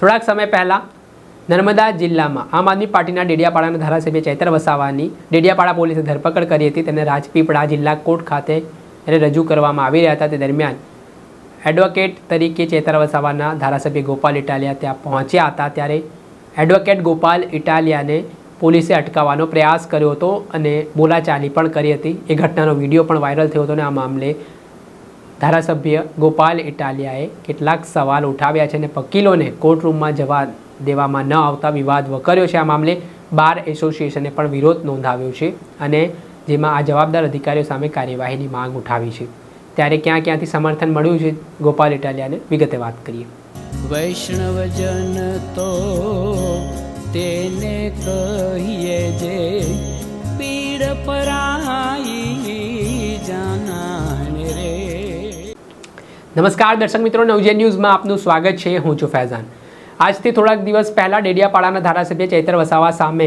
થોડાક સમય પહેલાં નર્મદા જિલ્લામાં આમ આદમી પાર્ટીના ડેડિયાપાડાના ધારાસભ્ય ચૈતર વસાવાની ડેડિયાપાડા પોલીસે ધરપકડ કરી હતી. તેને રાજપીપળા જિલ્લા કોર્ટ ખાતે એને રજૂ કરવામાં આવી રહ્યા હતા તે દરમિયાન એડવોકેટ તરીકે ચેતર વસાવાના ધારાસભ્ય ગોપાલ ઇટાલિયા ત્યાં પહોંચ્યા હતા. ત્યારે એડવોકેટ ગોપાલ ઇટાલિયાને પોલીસે અટકાવવાનો પ્રયાસ કર્યો હતો અને બોલાચાલી પણ કરી હતી. એ ઘટનાનો વીડિયો પણ વાયરલ થયો હતો અને આ મામલે ધારાસભ્ય ગોપાલ ઇટાલિયાએ કેટલાક સવાલ ઉઠાવ્યા છે અને વકીલોને કોર્ટરૂમમાં જવા દેવામાં ન આવતા વિવાદ વકર્યો છે. આ મામલે બાર એસોસિએશને પણ વિરોધ નોંધાવ્યો છે અને જેમાં આ જવાબદાર અધિકારીઓ સામે કાર્યવાહીની માંગ ઉઠાવી છે. ત્યારે ક્યાં ક્યાંથી સમર્થન મળ્યું છે? ગોપાલ ઇટાલિયાને વિગતે વાત કરીએ. વૈષ્ણવજન તો તેને કહીએ જે પીડ પરાઈ નમસ્કાર દર્શક મિત્રો, નવજે ન્યૂઝમાં આપનું સ્વાગત છે. હું છું ફૈઝાન. આજથી થોડાક દિવસ પહેલાં ડેડિયાપાડાના ધારાસભ્ય ચૈતર વસાવા સામે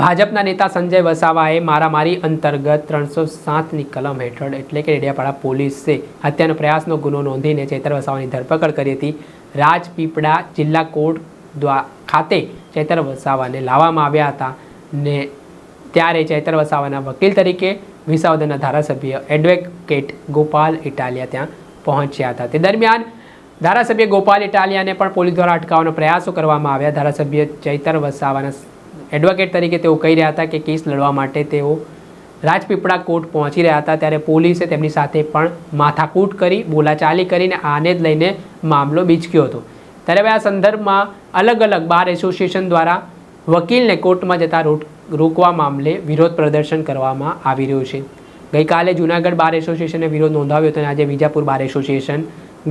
ભાજપના નેતા સંજય વસાવાએ મારામારી અંતર્ગત ત્રણસો સાતની કલમ હેઠળ એટલે કે ડેડિયાપાડા પોલીસે હત્યાનો પ્રયાસનો ગુનો નોંધીને ચૈતર વસાવાની ધરપકડ કરી હતી. રાજપીપળા જિલ્લા કોર્ટ ખાતે ચૈતર વસાવાને લાવવામાં આવ્યા હતા ને ત્યારે ચૈતર વસાવાના વકીલ તરીકે વિસાવદરના ધારાસભ્ય એડવોકેટ ગોપાલ ઇટાલિયા ત્યાં પહોંચ્યા હતા. તે દરમિયાન ધારાસભ્ય ગોપાલ ઇટાલિયાને પણ પોલીસ દ્વારા અટકાવવાનો પ્રયાસો કરવામાં આવ્યા. ધારાસભ્ય ચૈતર વસાવાના એડવોકેટ તરીકે તેઓ કહી રહ્યા હતા કે કેસ લડવા માટે તેઓ રાજપીપળા કોર્ટ પહોંચી રહ્યા હતા. ત્યારે પોલીસે તેમની સાથે પણ માથાકૂટ કરી, બોલાચાલી કરીને આને જ લઈને મામલો બીચક્યો હતો. ત્યારે હવે આ સંદર્ભમાં અલગ અલગ બાર એસોસિએશન દ્વારા વકીલને કોર્ટમાં જતા રોક- રોકવા મામલે વિરોધ પ્રદર્શન કરવામાં આવી રહ્યું છે. ગઈકાલે જૂનાગઢ બાર એસોસિએશને વિરોધ નોંધાવ્યો હતો અને આજે Vijapur bar association,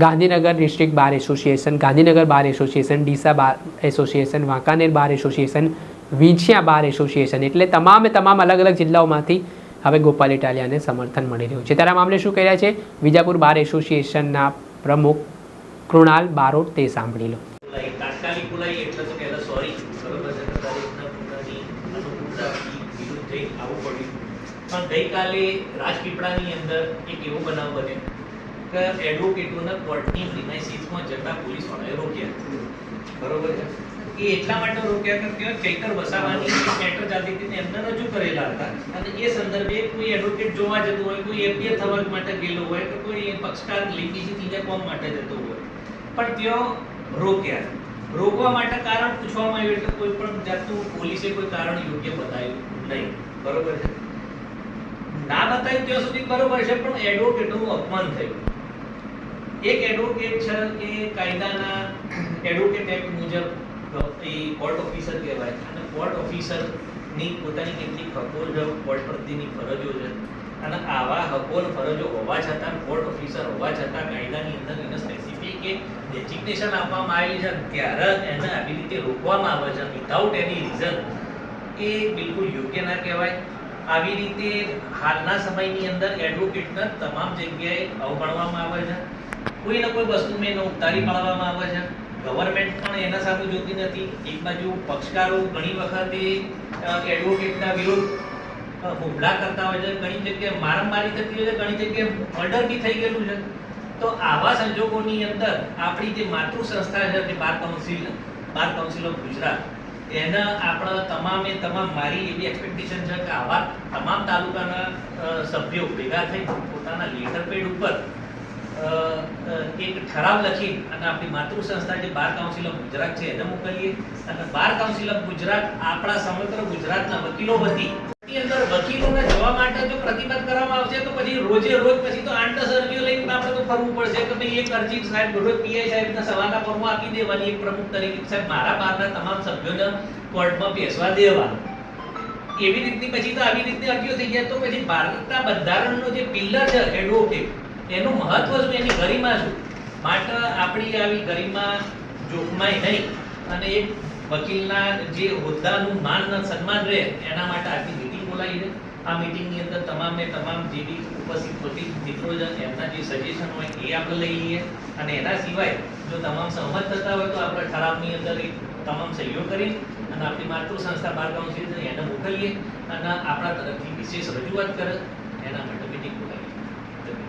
Gandhinagar district bar association, Gandhinagar bar association, Deesa bar association, Wankaner bar association, Vinchhiya bar association એટલે તમામે તમામ અલગ અલગ જિલ્લાઓમાંથી હવે ગોપાલ ઇટાલિયાને સમર્થન મળી રહ્યું છે. ત્યારે મામલે શું કહી રહ્યા છે? વિજાપુર બાર એસોસિએશનના પ્રમુખ કૃણાલ બારોટ તે સાંભળી લો બોલાઈ તાત્કાલિક બોલાઈ એટલે તો કહેતા સોરી બરોબર છે કે તારી રીતના પોતાની અનુકૂળતાથી વિરુદ્ધ જઈ આવવું પડ્યું પણ ગઈકાલે રાજપીપળાની અંદર એક એવો બનાવ બન્યો કે એડવોકેટોને કોર્ટની પ્રિમાઇસીસમાં જતા પોલીસવાળાએ રોક્યા. બરોબર છે. એ એટલા માટે રોક્યા કે ત્યાં ચૈતર વસાવાની મેટર અંદર હતી એમને રજૂ કરેલા હતા. અને એ સંદર્ભે કોઈ એડવોકેટ જોવા જતું હોય કોઈ એફડીએ થવા માટે ગયેલો હોય કે કોઈ પક્ષકાર લીટીથી ત્રીજા કોમ માટે જતો હોય. પણ ત્યાં રોક્યા. રોકવા માટે કારણ પૂછવામાં આવ્યું એટલે કોઈ પણ જાતનું પોલીસે કોઈ કારણ યોગ્ય બતાવ્યું નહીં. બરોબર છે. ના બતાવ્યું ત્યાં સુધી બરોબર છે, પણ એડવોકેટનું અપમાન થયું. એક એડવોકેટ છે એ કાયદાના એડવોકેટ એક્ટ મુજબ એ કોર્ટ ઓફિસર કહેવાય અને કોર્ટ ઓફિસરની પોતાની કેટલી હકો કોર્ટ પ્રત્યેની ફરજો છે. અને આવા હકો ફરજો હોવા છતાં કોર્ટ ઓફિસર હોવા છતાં કાયદાની અંદર એને સ્પેસિફિક એક ડેઝિગ્નેશન આપવામાં આવેલી છે. ત્યારે એને આવી રીતે રોકવામાં આવે છે. વિધાઉટ એની રીઝન એ બિલકુલ યોગ્ય ના કહેવાય. આવી રીતે હાલના સમયની અંદર એડવોકેટને તમામ જગ્યાએ અવગણવામાં આવે છે. કોઈ ને કોઈ વસ્તુ મેં ઉતારી પાડવામાં આવે છે. ગવર્મેન્ટ પણ એના સામે જોતી નથી. એક બાજુ પક્ષકારો ઘણી વખતે એડવોકેટના વિરુદ્ધ હુમલા કરતા હોય છે. ઘણી જગ્યાએ મારામારી થતી હોય છે. ઘણી જગ્યાએ મર્ડર બી થઈ ગયેલું છે. તો આવા સંજોગોની અંદર આપણી જે માતૃ સંસ્થા છે જે bar council bar council of Gujarat એના આપણા તમામે તમામ મારી એવી એક્સપેક્ટેશન છે કે આવા તમામ તાલુકાના સભ્યો ભેગા થઈ પોતાના લેટર પેડ ઉપર એક ઠરાવ લખી અને આપણી માતૃ સંસ્થા જે બાર કાઉન્સિલ ઓફ ગુજરાત છે એને મોકલીએ અને બાર કાઉન્સિલ ઓફ ગુજરાત આપણા સમગ્ર ગુજરાતના વકીલો વતી અંદર વકીલોને જવા માટે જો પ્રતિબંધ કરવામાં આવશે તો પછી રોજે રોજ પછી તો આઠ દસ લઈને આપણે તો ફરવું પડશે કે ભાઈ એક અરજી સાહેબ, રોજ પીઆઈ સાહેબના સવાલના ફોર્મો આપી દેવાની, એક પ્રમુખ તરીકે. સાહેબ, મારા બહારના તમામ સભ્યોને કોર્ટમાં બેસવા દેવા એવી રીતની પછી તો આવી રીતની અરજીઓ થઈ જાય તો પછી ભારતના બંધારણનો જે પિલ્લર છે એડવોકેટ એનું મહત્વ શું? એની ગરિમા શું? માટે આપણી આવી ગરિમા જોખમાય નહીં. અને એક વકીલના જે હોદ્દાનું માન સન્માન રહે, એના માટે આજની મીટિંગ બોલાવી છે. આ મીટિંગની અંદર તમામે તમામ જે બી ઉપસ્થિત વકીલ મિત્રો એમના જે સજેશન હોય એ આપણે લઈએ અને એના સિવાય જો તમામ સહમત થતા હોય તો આપણે ઠરાવની અંદર એક તમામ સહયોગ કરી અને આપણી માતૃ સંસ્થા બાર કાઉન્સિલ એને મોકલીએ અને આપણા તરફથી વિશેષ રજૂઆત કરે એના માટે મીટિંગ બોલાવીએ.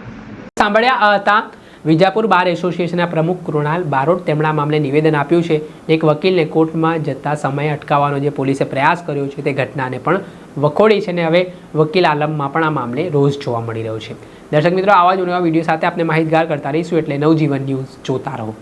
સાંભળ્યા હતા વિજાપુર બાર એસોસિએશનના પ્રમુખ કૃણાલ બારોટ તેમણે આ મામલે નિવેદન આપ્યું છે. એક વકીલને કોર્ટમાં જતા સમયે અટકાવવાનો જે પોલીસે પ્રયાસ કર્યો છે તે ઘટનાને પણ વખોડી છે અને હવે વકીલ આલમમાં પણ આ મામલે રોજ જોવા મળી રહ્યો છે. દર્શક મિત્રો, આવા જ વીડિયો સાથે આપણે માહિતગાર કરતા રહીશું. એટલે નવજીવન ન્યૂઝ જોતા રહો.